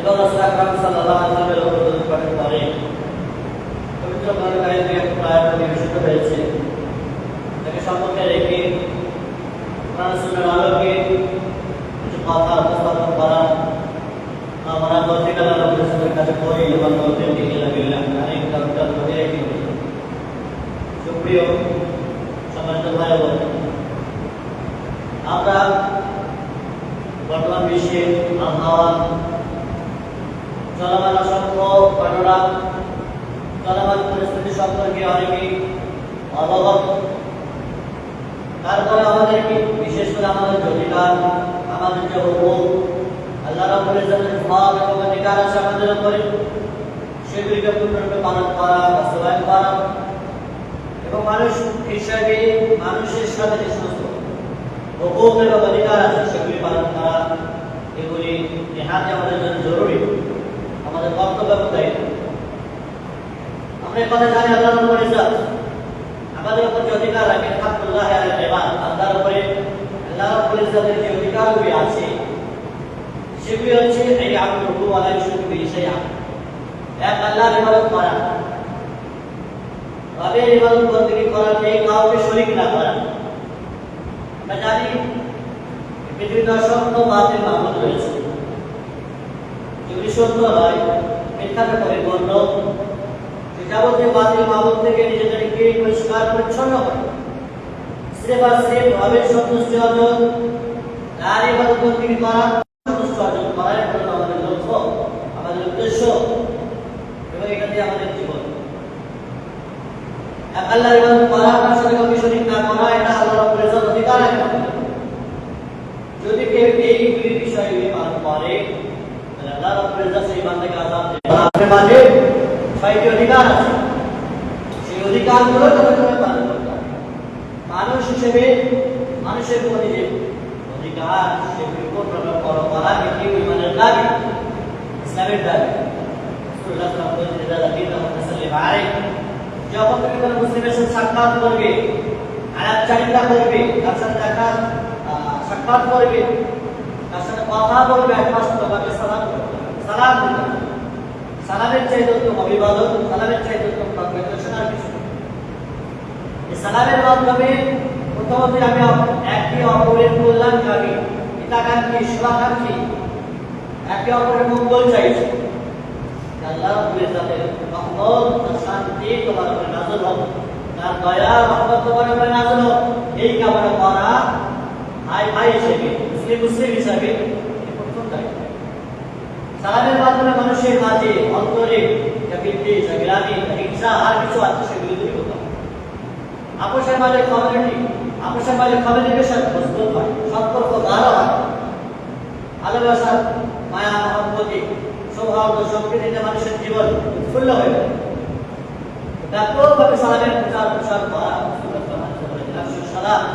এবং রাসূল আকরাম সাল্লাল্লাহু আলাইহি ওয়াসাল্লামের উপর দরুদ পাঠের পরে। পবিত্র কোরআনের যে প্রায় পরিবেশিত হয়েছে। তাকে সম্পর্কে রেখে কোরআন আলোকে কিছু কথা উপস্থাপন করা আমরা দর্শক আল্লাহ ইজ্জতের কাছে করি এবং দর্শক দিকে লাগিলাম অনেক দরকার করে রেখে সুপ্রিয় সম্মানিত ভাই বোন আমরা বর্তমান বিশ্বে আবহাওয়া চলমান অসংখ্য ঘটনা চলমান পরিস্থিতি সম্পর্কে অনেকেই অবগত। তারপরে আমাদেরকে, বিশেষ করে আমাদের অধিকার আমাদের যে হুকুম, আল্লাহ ইজ্জতের হক এবং অধিকার আছে আমাদের উপরে, সেগুলিকে পূর্ণরূপে পালন করা, বাস্তবায়ন করা। এবং মানুষ হিসাবে, মানুষের সাথে যে সমস্ত হুকুম এবং অধিকার আছে, সেগুলি পালন করা, এগুলি নেহাতে আমাদের জন্য জরুরি। আমাদের এবং দায়িত্ব আমরা কথা জানি আল্লাহ রাব্বুল ইজ্জত আমাদের উপর যে অধিকার রাখেন হাকুল্লাহ আলাল আল্লাহর উপরে আল্লাহ রাব্বুল ইজ্জতের যে অধিকারগুলি আছে, সেগুলি হচ্ছে এই আবুদু আলাই শুরু বিষয় এক আল্লাহর ইবাদত করা। রবের ইবাদত বন্দী করা? নেই কাউকে শরীক না করা। আমরা জানি পৃথিবীতে অসংখ্য বাতিল মাহমুদ রয়েছে। যেগুলি সত্য হয় মিথ্যাতে পরিপূর্ণ যাবতীয় বাতিল মাহমুদ থেকে নিজেদেরকে পরিষ্কার পরিচ্ছন্ন করে সিরেফ আর সিরেফ ভাবের সন্তুষ্টি অর্জন তার ইবাদত বন্দী করা সন্তুষ্ট অর্জন করাই হলো আমাদের লক্ষ্য, আমাদের উদ্দেশ্য, এবং দিয়ে আমাদের জীবন। এক আল্লাহর ইবাদত করা তার সাথে কাউকে শরীক না করা এটা আল্লাহ রাব্বুল অধিকার যদি কেউ এই দুই বিষয়গুলি পালন করে আল্লাহ রাব্বুল ইজ্জত সেই বান্দাকে আযাব দেবে আপনার মাঝে ছয়টি অধিকার আছে। সেই অধিকারগুলো যথাযথভাবে পালন করতে হবে। মানুষ হিসেবে, মানুষের প্রতি যে অধিকার উপর প্রভাব করা করা এটি ইমানের দাবি। ইসলামের দাবি। যখন তুমি কোনো সাক্ষাৎ করবে কথা বলবে একমাত্র সালাম সালামের চাইতে উত্তম অভিবাদন, সালামের চাইতে উত্তম কনভারসেশন আর কিছু এই সালামের মাধ্যমে প্রথমত আমি অপ- একে অপরের কল্যাণকামী হিতাকাঙ্ক্ষী, শুভাকাঙ্ক্ষী। একে অপরের মঙ্গল চাইছি। আল্লাহ রাব্বুল ইজ্জতের শান্তি তোমার উপরে নাযিল হোক, তার দয়া রহমত তোমার উপরে নাযিল হোক। এই কামনা করা ভাই ভাই হিসেবে, মুসলিম মুসলিম হিসাবে সালামের মাধ্যমে মানুষের মাঝে অন্তরে হিংসা আর কিছু আছে সেগুলি দূরী করতে হবে আপোষের মাঝে কমিউনিটি আপোষের মাঝে কমিউনিকেশন মজবুত হয় সম্পর্ক গাঢ় হয় ভালোবাসা মায়া মহব্বতি সৌহার্দ্য সম্প্রীতিতে মানুষের জীবন উৎফুল্ল হয়ে যায় ব্যাপকভাবে সালামের প্রচার প্রসার করা الصلاة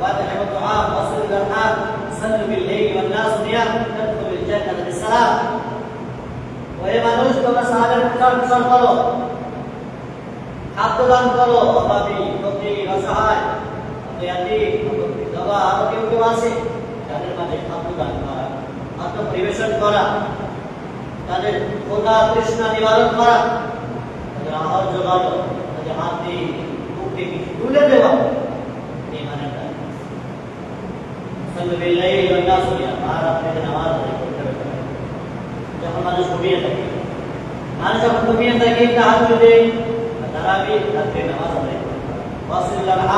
وأطعم الطعام وصل الأرحام صلوا بالليل والناس نيام تدخل الجنة بالسلام ওই মানুষ তোমরা সালামের প্রচার প্রসার করো। খাদ্য দান করো, অভাবী ফকির অসহায় বিধবা আরও কেউ কেউ আছে তাদের মাঝে খাদ্য দান করা, খাদ্য পরিবেশন করা, তাদের ক্ষুধা তৃষ্ণা নিবারণ করা, তাদের আহার জোগানো তাদের হাত বুকে কিছু তুলে দেওয়া, এই মানে গঙ্গা সুনিয়া আর করতে হবে যখন মানুষ ঘুমিয়ে থাকে। মানুষ যখন ঘুমিয়ে থাকে, তাহার যদি তারাবি রাত্রে নামাজ আদায় করে।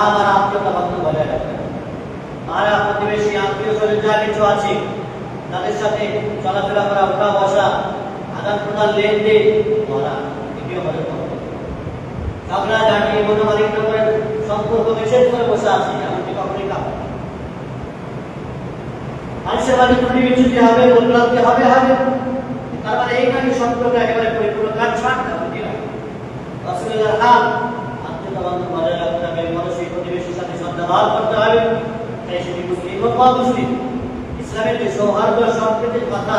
আমার আত্মীয়তা বজায় রাখবে আর প্রতিবেশী আত্মীয় স্বজন যা কিছু আছে, তাদের সাথে চলাফেরা করা, উঠা বসা, আদান প্রদান, লেনদেন করা, এটিও আমাদের কর্তব্য। ঝগড়া ঝাঁটি মনোমালিন্য করে, সম্পর্ক নিষেধ করে বসে আছি, এমনকি কখনই কাজ মানুষের মাঝে ত্রুটি বিচ্যুতি হবে বদলাতে হবে হবে। তার মানে এই নাকি সম্পর্ক একেবারে পরিপূর্ণ কাজ ছাড় রাসূলুল্লাহ হাল, আত্মীয়তা বান্ধব বজায় রাখতে হবে মানসিক প্রতিবেশীর সাথে সদ্ব্যবহার করতে হবে। তাই সেটি মুসলিম হোক বা মুসলিম ইসলামের যে সৌহার্দ্য, সম্প্রীতির কথা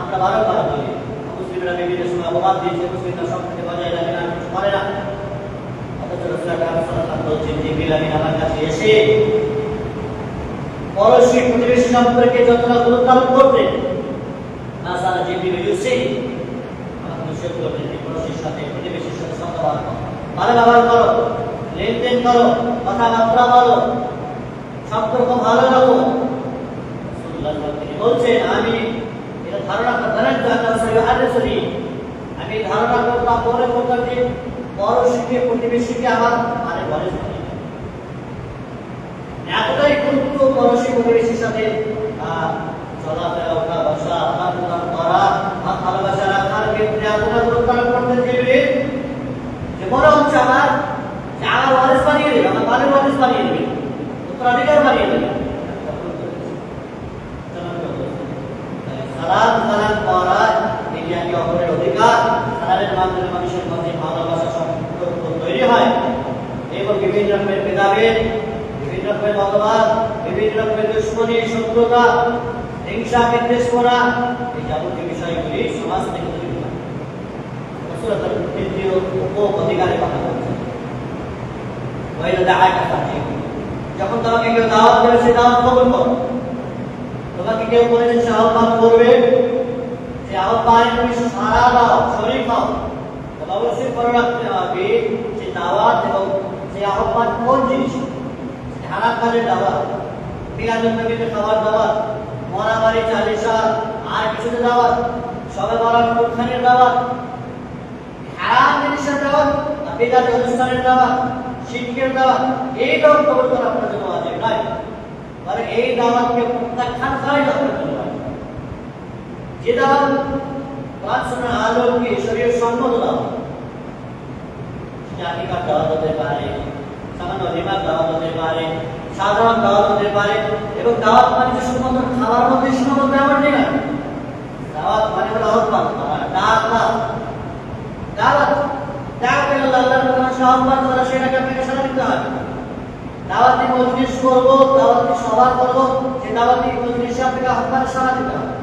আমরা বারবার বলি মুসলিমরা বিভিন্ন সময় অপবাদ দিয়েছে, মুসলিমরা সম্প্রীতি বজায় রাখে না কিছু করে না। অথচ রসুল্লাহ বলছেন যে বিলামিন আমার কাছে এসে পরশী প্রতিবেশী সম্পর্কে যতটা গুরুত্ব আরোপ না সারা জিবরিল ইউসি আমাকে নিষেধ করতেন যে পরশীর সাথে প্রতিবেশীর সাথে সদ্ব্যবহার করো। ভালো ব্যবহার করো, লেনদেন করো কথাবার্তা বলো, সম্পর্ক ভালো রাখো। বলছেন, আমি এটা ধারণা আরেসরি আমি ধারণা করতাম মনে করতাম যে পরশীকে প্রতিবেশীকে আমার মানে বলে এতটাই গুরুত্ব পরশী প্রতিবেশীর সাথে চলাফেরা ওঠা বসা আদান ভালোবাসা রাখার হচ্ছে আমার যে আমার বানিয়ে অপরের অধিকার সালামের মাধ্যমে মানুষের ভালোবাসা সম্পর্ক তৈরি হয় এবং বিভিন্ন রকমের ভেদাভেদ বিভিন্ন রকমের মতবাদ বিভিন্ন রকমের দুশ্মনী শত্রুতা হিংসা বিদ্বেষ করা এই যাবতীয় বিষয়গুলি সমাজ থেকে কথা যখন তোমাকে কেউ দাওয়াত দেবে সেই দাওয়াত কবুল তোমাকে কেউ বলে যে সে আহ্বান করবে যে আহ্বানে তুমি সারা দাও শরীর খাও তবে অবশ্যই করে রাখতে হবে যে দাওয়াত এবং যে আহ্বান কোন জিনিস হারাম কাজের দাওয়াত মিলাদুল নবীতে খাবার দাওয়াত মরা বাড়ি চালিশা আর কিছুতে দাওয়াত। সবে বলার কোনখানের দাওয়াত। হারাম জিনিসের দাওয়াত বেদাত অনুষ্ঠানের দাওয়াত শিল্পের দাওয়াত এই দাওয়াত কবর করা আপনার জন্য ওয়াজিব নয়। মানে এই দাওয়াতকে প্রত্যাখ্যান করাই আপনার জন্য যে দাওয়াত কোরআন, সুন্নাহ, আলোকে শরীয়ত সম্মত দাওয়াত জাতিকার দাওয়াত হতে পারে, সামান্য লিমার দাওয়াত হতে পারে সাধারণ দাওয়াত হতে পারে এবং দাওয়াত মানে যে শুধুমাত্র খাবার মধ্যে সীমাবদ্ধ নেই না, দাওয়াত মানে হলো আহ্বান দাওয়াত দাওয়াত। সেটাকে সারা দিতে হবে। দিতে হবে।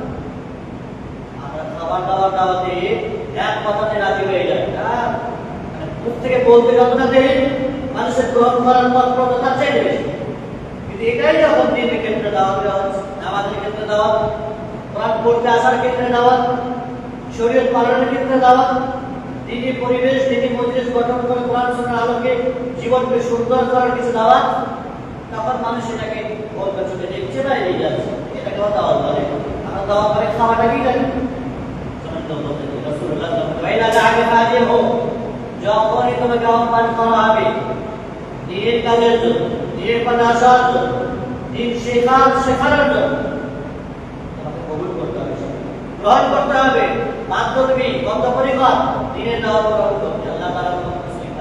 আমরা দাওয়াতে রাজি হয়ে হ্যাঁ মানে থেকে দেরি মানুষের গ্রহণ করার তার চাইতে বেশি। কিন্তু এটাই যখন দিনের ক্ষেত্রে দাওয়াত দেওয়া হচ্ছে নামাজের ক্ষেত্রে দাওয়াত কোরআন পড়তে আসার ক্ষেত্রে দাওয়াত শরীয়ত পালনের ক্ষেত্রে দাওয়াত দিনী পরিবেশ দিনী পরিবেশ গঠন করে কোরআন সুন্নাহর আলোকে জীবনকে সুন্দর করার কিছু দাওয়াত তখন মানুষ এটাকে বলবে চোখে দেখছে না এড়িয়ে যাচ্ছে এটাকে আবার দাওয়াত বলে আমরা দাওয়াত করে খাওয়াটাকেই জানি রাসূলুল্লাহ ওয়াইলা জাআকে হাজির হো যখনই তোমাকে আহ্বান করা হবে দিনের কাজের জন্য পথে আসার জন্য। দিন শেখার শেখানোর গ্রহণ করতে হবে। বাধ্যবী বদ্ধপরিকর দিনের দাওয়া করার করতে। আল্লাহ তোমাকে মুসলিম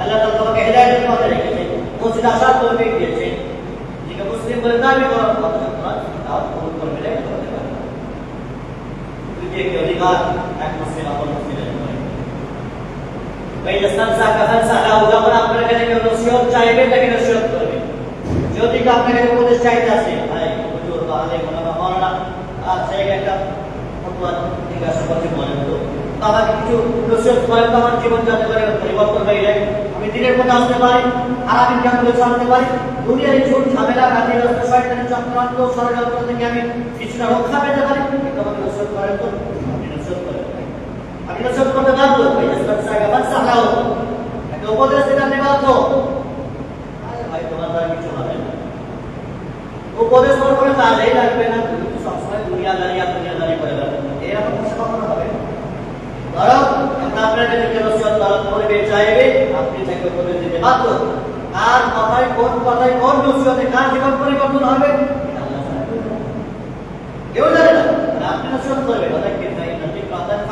আল্লাহ তাআলা তোমাকে হেদায়েতের পথে রেখেছেন, মসজিদ আসার তৌফিক দিয়েছেন। নিজেকে মুসলিম বলে দাবি করার কথা দাওয়াত কবুল করবে এটা করতে পারবে। দ্বিতীয় একটি অধিকার, এক মুসলিম, অপর মুসলিমের বাইলা সালসা কাফাল সালা যখন আপনার কাছে কেউ নসিহত চাইবে না নসিহত করবে যদি কেউ আপনার কাছে উপদেশ চাইতে আসে ভাই হুজুর বা আলে মোলানা মাওলানা আর সেই একটা ফতোয়া জিজ্ঞাসা করতে মনে তো বাবা কিছু নসিহত করেন তো আমার জীবন যাতে করে পরিবর্তন হয়ে যায় আমি দিনের মতো আসতে পারি আর আমি জ্ঞানগুলো ছাড়তে পারি দুনিয়ার এই ঝুট ঝামেলা কাজে রাস্তা শয়তানের চক্রান্ত ষড়যন্ত্র থেকে আমি কিছুটা রক্ষা পেতে পারি আমাকে নসিহত করেন তো উপদেশ দিতে আপনি কিছু উপদেশ হবে ধরো আপনার কাছে করবে চাইবে আপনি উপদেশ দিতে বাধ্য আর কথায় কোন কথায় কোন পরিবর্তন হবে কেউ জানে না। আপনি নসিহত করবেন ওদের কে চাই না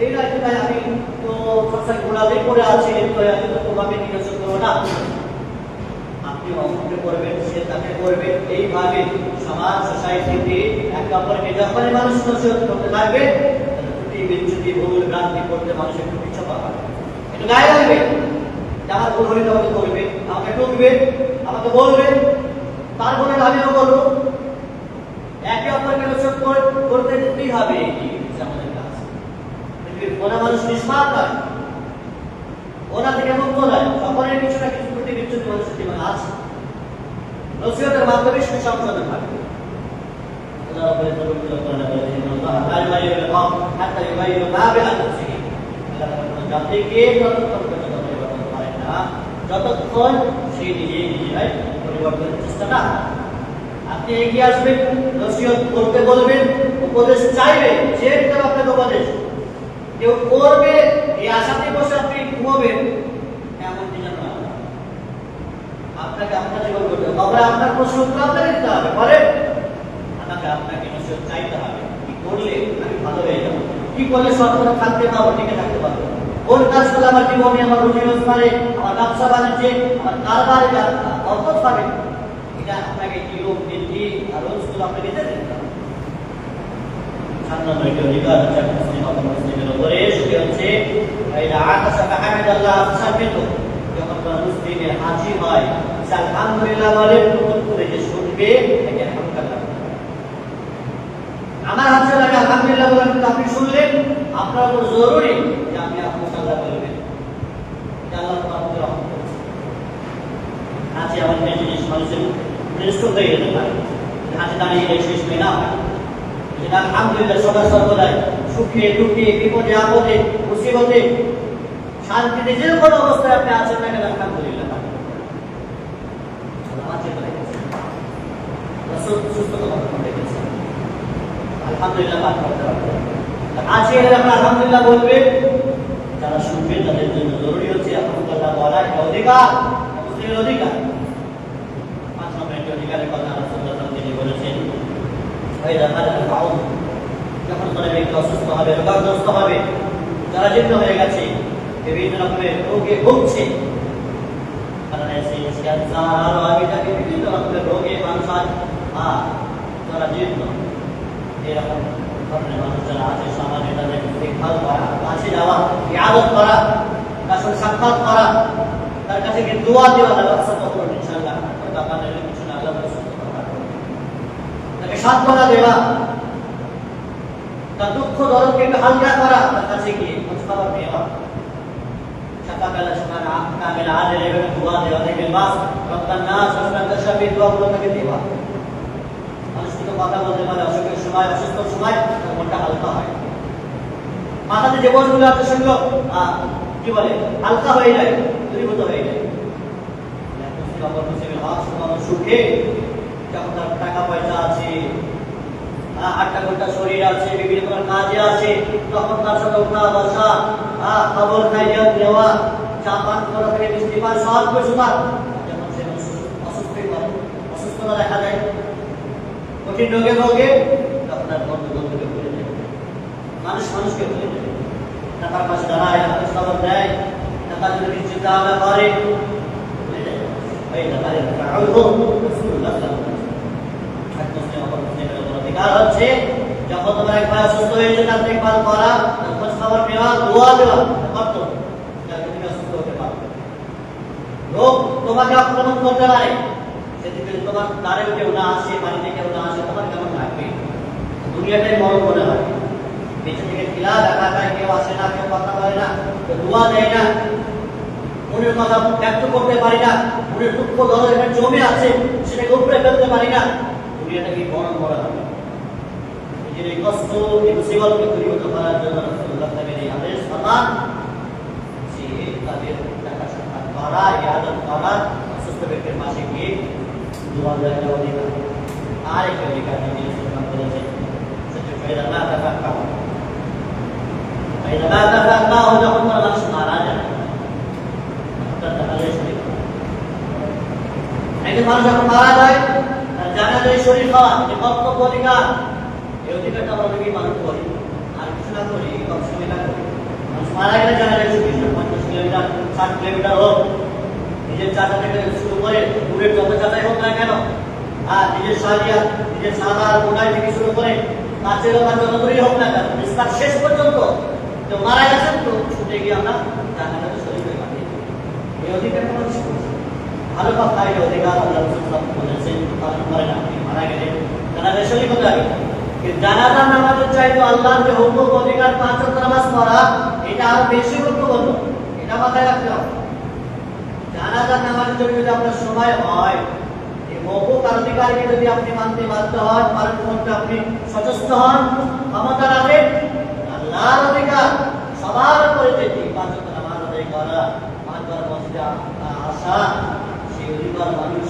এই নয় ভাই আমি তো সংসার ঘোরাতে করে আছি লিপ্ত হয়ে তো তোমাকে নির্দেশন করব না। আপনি অঙ্ককে করবেন, সে তাকে করবেন এইভাবে সমাজ সোসাইটিতে একে অপরকে যখনই মানুষ নসিহত করতে থাকবে ত্রুটি বিচ্যুতি, ভুল, ভ্রান্তি করতে মানুষ একটু পিছু পাবে একটু গায়ে লাগবে? যে আমার ভুল হলে আমাকে করবে আমাকে টুকবে আমাকে বলবে। তারপরে আমিও করব একে অপরকে নসিহত করতে যেতেই হবে এটি হচ্ছে আমাদের কাজ কোনো মানুষ নিষ্পাপ নয়। ওনা থেকে মুক্ত নয়। সকলের কিছু না কিছু ত্রুটি বিচ্যুতি মানুষের জীবনে আছে। নসিহতের মাধ্যমে সে সংশোধন না আপনি এগিয়ে আসবেন উপদেশ চাইবেন সে আপনাকে উপদেশ। কেউ করবে এই আশাতে বসে আপনি ঘুমাবেন আপনাকে আপনার জীবন করতে হবে। আপনার আপনাকে দিতে হবে আমাকে আপনাকে নসিহত চাইতে হবে। কি করলে? আমি ভালো হয়ে যাব। কি করলে সৎপথে থাকতে পারব, টিকে থাকতে পারব? কোন কাজ করলে আমার জীবনে আমার রুজি রোজগারে আমার ব্যবসা বাণিজ্যে, আমার কারবারে অর্থ পাবে? এটা আপনাকে কি রোগ বৃদ্ধি আর রোজগুলো আপনাকে দিতে দিতে হবে সাত নম্বর একটি অধিকার হচ্ছে একটা মুসলিম আমার হাতে আলহামদুলিল্লাহ বলেন আপনি শুনলেন? আপনার জরুরি যে আপনি আলহামদুলিল্লাহ বলবেন যে আল্লাহ আমার মেয়ে জিনিস মানুষের শ্রেষ্ঠ হয়ে দাঁড়িয়ে শেষ হয়ে না আলহামদুলিল্লাহ সদা সর্বদাই। সুখে দুঃখে, বিপদে, আপদে শান্তিতে যে কোনো অবস্থায় আপনি আছেন না কেন, আলহামদুলিল্লাহ। কথা। আলহামদুলিল্লাহ বলবে, যারা শুনবে তাদের জন্য জরুরি হচ্ছে আলহামদুলিল্লাহ বলা, এটা অধিকার অধিকার পাঁচ নম্বর একটি অধিকারের কথা রাসূলুল্লাহ তিনি বলেছেন ভাই রাখার পাউন যখন অসুস্থ হবে, রোগাগ্রস্ত হবে তারা জীর্ণ হয়ে গেছে, বিভিন্ন রকমের রোগে ভুগছে। কারণ আগে থাকে বিভিন্ন রকমের রোগে মানুষ তারা জীর্ণ এরকম ধরনের আছে, সমাজে তাদের দেখভাল যাওয়া, ইয়াদত করা, তার সাথে সাক্ষাৎ করা, তার কাছে দোয়া দেওয়া দেওয়া সব ইনশাল্লাহ সান্ত্বনা দেওয়া তার দুঃখ দরদকে হালকা করা তার কাছে গিয়ে খোঁজ খবর নেওয়া দোয়া দেওয়া অসুখের সময়, অসুস্থ সময় মনটা হালকা হয়। মাথাতে যে বোঝগুলো আছে সেগুলো কি বলে, হালকা হয়ে যায়, দূরীভূত হয়ে যায়। সুখে তার টাকা পয়সা আছে আটটা ঘণ্টা শরীর আছে, বিভিন্ন রকমের কাজে আছে, তখন তার সাথে চা পান করা অসুস্থতা দেখা যায়। কঠিন রোগে রোগে তখন বন্ধু বন্ধুকে ভুলে যায়। মানুষ মানুষকে ভুলে যায়। টাকার পাশে দাঁড়ায় হাতে দেয়, টাকার জন্য দুনিয়াটাই মরণ মনে হয় বেঁচে থেকে দেখা যায় কেউ আসে না কেউ কথা বলে না কেউ দোয়া না মনের কথা ব্যক্ত করতে পারি না। মনের দুঃখ এখানে জমে আছে, সেটাকে উপরে ফেলতে পারি না। দুনিয়াটাকে মরণ মনে হয় নিজের এই কষ্ট এই মুসিবতকে দূরীভূত করার জন্য রাসূলুল্লাহ নবীর এই আদেশ ফরমান যে তাদের দেখা সাক্ষাৎ করা ইয়াদত করা অসুস্থ ব্যক্তির পাশে গিয়ে দোয়া দেওয়ার অধিকার আর একটা অধিকার নিজের সুন্নাত করেছে সেটা ফায়দা না তাফাক্কা ফায়দা না তাফাক্কা যখন কোনো মানুষ মারা যায় তার জানাজায় শরীর হওয়া। একজন যায় শরীর হওয়া যে কর্তব্য অধিকার, এই অধিকারটা আমরা অনেকেই পালন করি। আর কিছু না করি সময় না করি। মানুষ মারা গেলে জানাজায় শরীর পঞ্চাশ কিলোমিটার, ষাট কিলোমিটার হোক, নিজের চাচা থেকে শুরু করে দূরের যত চাচাই হোক না কেন, আর নিজের সারিয়া নিজের সাদার মোটাই থেকে শুরু করে কাছের বা যত দূরেই হোক না কেন ইসলাম শেষ পর্যন্ত তো মারা গেছেন তো ছুটে গিয়ে আমরা জানাজায় শরীর পাঠিয়ে এই অধিকার কোনো। ভালো কথা এই অধিকার আল্লাহ রাসূল ওয়াসাল্লাম পালন করেন আপনি মারা গেলে জানাজায় শরীর হতে হবে জানাজার নামাজের চাইতে আল্লাহর যে হুকুম, অধিকার পাঁচ নামাজ পড়া, এটা আরও বেশি গুরুত্বপূর্ণ। এটা মাথায় রাখতে হবে। জানাজার নামাজের জন্য যদি আপনার সময় হয় মৌকুক অধিকারকে যদি আপনি মানতে বাধ্য হন, পালন করতে আপনি সচেষ্ট হন, ক্ষমতা রাখেন, আল্লাহর অধিকার, সবার উপরে যেটি পাঁচ নামাজ আদায় করা পাঁচবার মসজিদে আসা মানুষ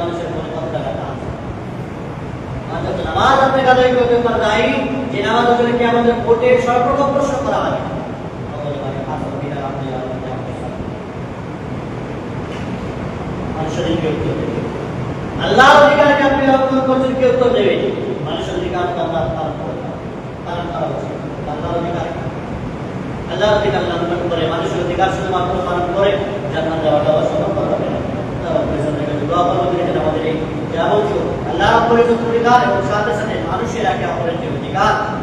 মানুষের কত টাকা আছে। নামাজ আপনাকে আদায় করতে পারে দায়ী যে নামাজ আসলে আমাদের কোর্টে সর্বপ্রথম প্রশ্ন করা আমাদের বাড়ি আসল বিনা আপনি আল্লাহ মানুষের কি উত্তর দেবে। আল্লাহর অধিকারকে আপনি লঙ্ঘন করছেন কি উত্তর দেবে মানুষের অধিকারকে আমরা পালন করতে পালন করা উচিত আল্লাহর অধিকার আল্লাহর অধিকার লঙ্ঘন করে, মানুষের অধিকার শুধুমাত্র পালন করে, জান্নাত দেওয়াটা অসম্ভব হবে না। থেকে আল্লাহ পরিচিত অধিকার এবং সাথে সাথে মানুষের একে অপরের যে অধিকার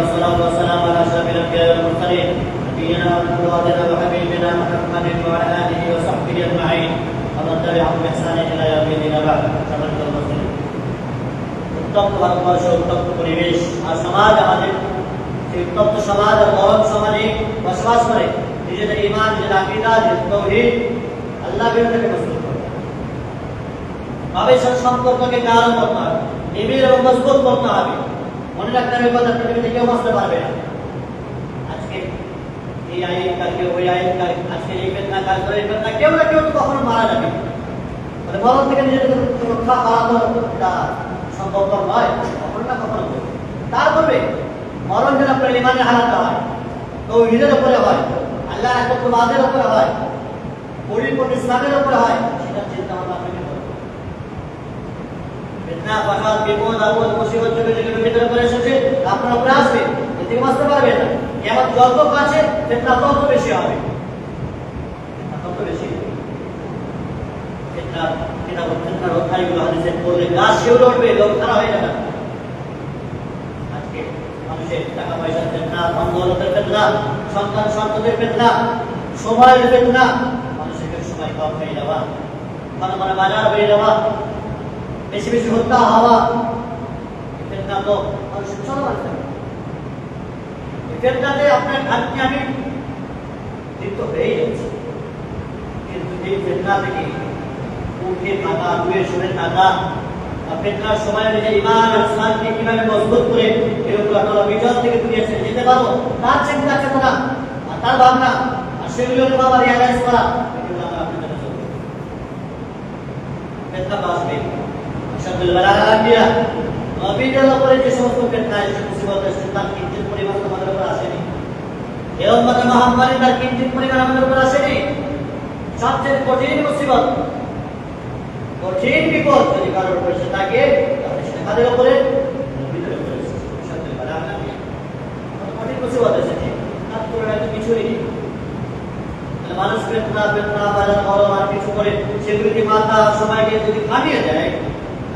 للمتقين والصلاه والسلام على اشرف الانبياء والمرسلين نبينا وقدوتنا وحبيبنا محمد وعلى اله وصحبه اجمعين ومن تبعهم باحسان الى يوم الدين بعد سبحانك المسلمين উত্তপ্ত ভারতবর্ষ উত্তপ্ত পরিবেশ আর সমাজ আমাদের সেই উত্তপ্ত সমাজ আর গরম সমাজে বসবাস করে নিজেদের ইমান নিজেদের আকিদা নিজেদের তৌহিদ আল্লাহ বিরুদ্ধে প্রস্তুত করে ভবিষ্যৎ সম্পর্ককে গাঢ় করতে হবে নিবিড় এবং মজবুত করতে হবে মনে রাখতে হবে, কথা পৃথিবীতে কেউ বাঁচতে পারবে না আজকে এই আইন কালকে ওই আইন কাল আজকে এই বেদনা কাল করে এই বেদনা কেউ না কেউ তো কখনো মারা যাবে মানে মরণ থেকে নিজেদের রক্ষা করা তো এটা সম্ভবপর নয়, কখনো না কখনো করবে। মরণ যেন আপনার ইমানের হারাতে হয় তো নিজের উপরে হয় আল্লাহ একত্রবাদের উপরে হয়, পরিপূর্ণ ইসলামের উপরে হয় সেটা চিন্তা ভাবনা আপনাকে করতে হবে। না হয়ে যাবে। আজকে মানুষের টাকা পয়সার ফিতনা ধন দৌলতের ফিতনা, সন্তান সন্ততির ফিতনা, সময়ের ফিতনা, মানুষের সময় কম হয়ে যাওয়া ঘন ঘন বাজার হয়ে যাওয়া বেশি বেশি হত্যা হওয়া। মানুষের চলমান থাকে এই ফেতনাতে আপনার আমি লিপ্ত হয়েই যাচ্ছে? কিন্তু এই ফেতনা থেকে উঠে থাকা দূরে সরে থাকা ফেতনার সময় অনুযায়ী ইমান আর কীভাবে মজবুত করে এরকম আল্লাহ বিজয় থেকে ছেড়ে যেতে পারব, তার চিন্তা চেতনা আর তার ভাবনা আর সেগুলোর বাবা রিয়ালাইজ করা, এগুলো আমরা আপনাদের ফেতনা তো আসবে আশাদুল বালাগান্ডিয়া যে সমস্ত ফেতনা এসে মুসিবত এসেছে তার কিঞ্চিত পরিমাণ তোমাদের উপর আসেনি। এ উম্মতে মহামারী, তার কিঞ্চিত পরিমাণ আমাদের উপর আসেনি। সবচেয়ে কঠিন মুসিবত, কঠিন বিপদ যদি কারোর উপর এসে থাকে, তাহলে সেটা কাদের উপরে। কঠিন মুসিবত এসেছে তার তুলনায় তো কিছুই নেই। মানুষ বেদনা বেদনা বাজার গরম আর কিছু করে সেগুলিকে মাথা, সময়কে যদি কাটিয়ে দেয়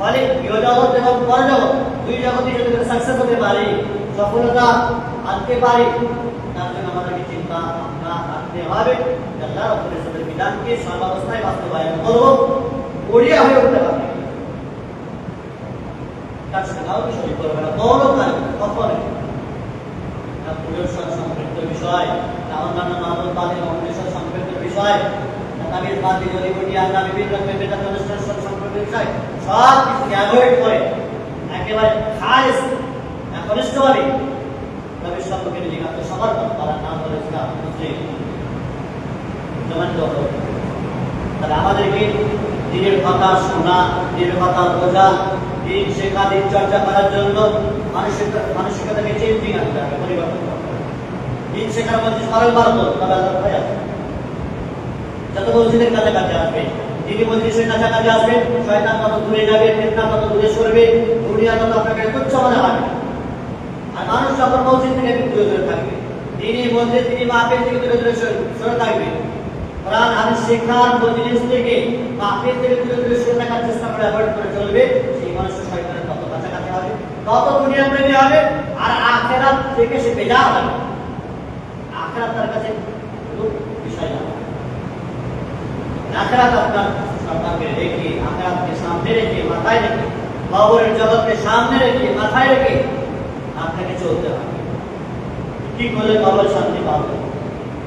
ফলে ইহ জগৎ এবং পর জগৎ দুই জগতে যদি সাকসেস হতে পারি, সফলতা আনতে পারি। তার জন্য আমাদেরকে চিন্তা ভাবনা রাখতে হবে। যে আল্লাহ রব্বুল ইজ্জতের বিধানকে সর্বাবস্থায় বাস্তবায়ন করব। ওড়িয়া হয়ে উঠতে পারবে তার সাথে কাউকে শরীর করবে না বড় কাজ কখনো না পুজোর সাথে সম্পৃক্ত বিষয় না অন্যান্য মানব বাদী মন্দিরের সাথে সম্পৃক্ত বিষয় না তাবিজ বাদী জড়িবুটি আর না বিভিন্ন রকমের বেদান্ত অনুষ্ঠানের সাথে সম্পর্কিত বিষয় সব কিছুকে অ্যাভয়েড করে একেবারে খাস একনিষ্ঠভাবে নবীর সম্পর্কে নিজেকে আত্মসমর্পণ করার নাম হলো ইসলাম মুসলিম জমান্ত হলো তাহলে আমাদেরকে দিনের কথা শোনা দিনের কথা বোঝা, দিন শেখা, দিন চর্চা করার জন্য মানসিকতা মানসিকতাকে চেঞ্জিং আনতে হবে, পরিবর্তন দিন শেখার মধ্যে সরল মার্গ তবে যত মসজিদের কাছে কাছে আসবে তিনি মসজিদের কাছে কাছে আসবে, শয়তান তত দূরে যাবে, ফেতনা তত দূরে সরবে, দুনিয়া তত আপনাকে তুচ্ছ মনে হবে আর মানুষ যখন মসজিদ থেকে দূরে দূরে থাকবে তিনি মসজিদ তিনি মাহফিল থেকে দূরে দূরে সরে থাকবে কোরআন, হাদিস শেখার মজলিস থেকে মাহফিল থেকে দূরে দূরে থাকার চেষ্টা করে অ্যাভয়েড করে চলবে। সেই মানুষ শয়তানের তত কাছাকাছি হবে তত দুনিয়া প্রেমী হবে, আর আখেরাত থেকে সে বেজা হবে। আখেরাত তার কাছে বিষয় না। আখেরাত আপনার সন্তানকে রেখে, আখেরাতকে সামনে রেখে, মাথায় রেখে খবরের জগৎকে সামনে রেখে, মাথায় রেখে আপনাকে চলতে হবে। কি করলে খবর শান্তি পাবো?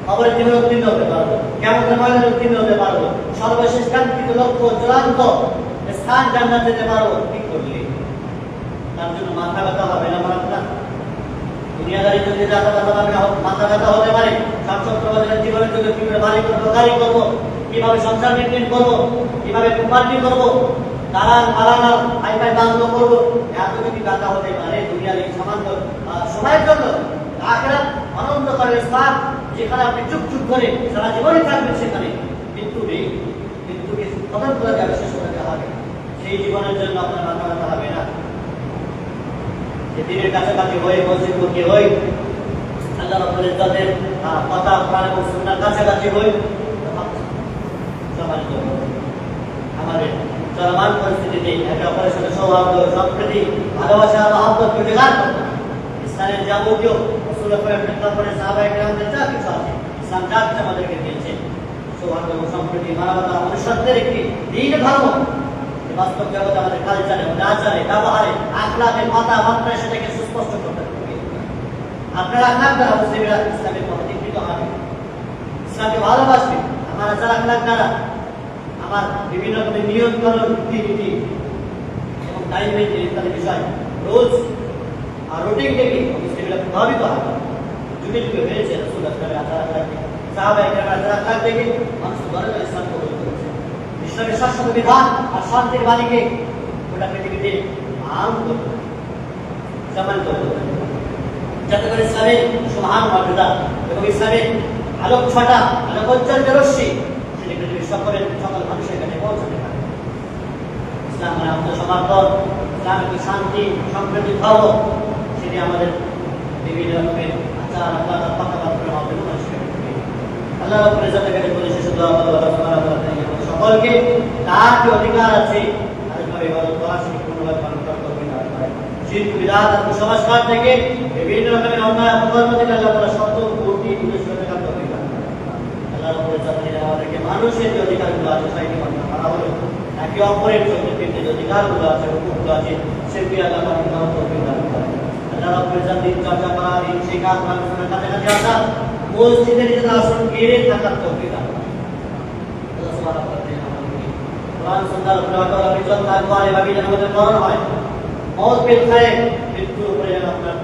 খবরের জীবনে উত্তীর্ণ হতে পারব? কেমন ময়দানে উত্তীর্ণ হতে পারব? সর্বশেষ কাঙ্ক্ষিত লক্ষ্য চূড়ান্ত স্থান জান্নাত যেতে পারব? কি করলে? তার জন্য মাথা ব্যথা হবে না আপনার দুনিয়াদারি যদি মাথা ব্যথা হবে মাথা ব্যথা হতে পারে। সাতসত্তর জীবনের জন্য কীভাবে বাড়ি করব, গাড়ি করব? কীভাবে সংসার মেনটেন করব? কীভাবে কোম্পানি করব? দালাল মালানা হাই ফাই বন্ধ করব? এত যদি ব্যথা হতে পারে দুনিয়ার এই সামান্য সময়ের জন্য, আখেরাত আনন্দকরের স্থান যেখানে আপনি চুপ চুপ করে সারা জীবনই থাকবেন সেখানে। মৃত্যু নেই মৃত্যুকে খতম করে যাবে শেষ করে দেওয়া হবে সেই জীবনের জন্য আপনার মাথা ব্যথা হবে না। যে দিনের কাছাকাছি হয়ে মসজিদ মুখী হই আল্লাহ কথা কোরআন এবং কাছাকাছি সম্মানিত আমাদের চলমান পরিস্থিতিতে সম্প্রীতি, ভালোবাসা ইসলামের যাবতীয় রসুল আকরাম প্রেক্ষাপটে সাহাবায়ে কেরামদের যা কিছু আছে ইসলাম যা কিছু আমাদেরকে দিয়েছে। সৌহার্দ্য সম্প্রীতি, মানবতা, মনুষ্যত্বের একটি দিন ধর্ম। বাস্তব জগতে আমাদের কালচারে আমাদের আচারে ব্যবহারে আখলাকে কথা মাত্রায় সেটাকে সুস্পষ্ট করতে হবে। আপনার আখলাক দ্বারা মুসলিমরা ইসলামের পথে দীক্ষিত হবে ইসলামকে ভালোবাসবে। আমার আচার আখলাক দ্বারা আমার বিভিন্ন রকমের নিয়ন্ত্রণ, রীতিনীতি এবং রোজ আর রুটিন থেকে মুসলিমরা প্রভাবিত হবে যুগে হয়েছে ইসলাম কবুল শাসন বিধান আর শান্তির বাণীকে গোটা পৃথিবীতে আম করতে। জামান করতে। যাতে করে ইসলামের সমান মর্যাদা এবং ইসলামের আলোক ছটা আলোকোজ্জ্বল রশ্মি সেটি পৃথিবীর সকল মানুষের কাছে পৌঁছাতে পারে আত্মসমর্পণ ইসলামিক শান্তি সম্প্রীতি ধর্ম সেটি আমাদের বিভিন্ন রকমের আল্লাহ সকলকে তার যে অধিকার আছে কুসংস্কার থেকে বিভিন্ন রকমের অন্যায় অপকর্ম আল্লাহ তাআলা শত কোটি মানুষের যে অধিকারগুলো আছে সেটি পালন করা হলো অপরের জন্য যে অধিকারগুলো আছে, হুকুমগুলো আছে সেগুলি আল্লাহ পালন করা রাব্বুল ইজ্জত দিন চর্চা করা দিন শেখা মানুষের কাছাকাছি আসা মসজিদের নিজের আসন কেড়ে থাকার তৌফিক কোরআন সুন্নাহর উপরে অটল যেন আমাদের মরণ হয় মত পেট খায় মৃত্যুর উপরে যেন আপনার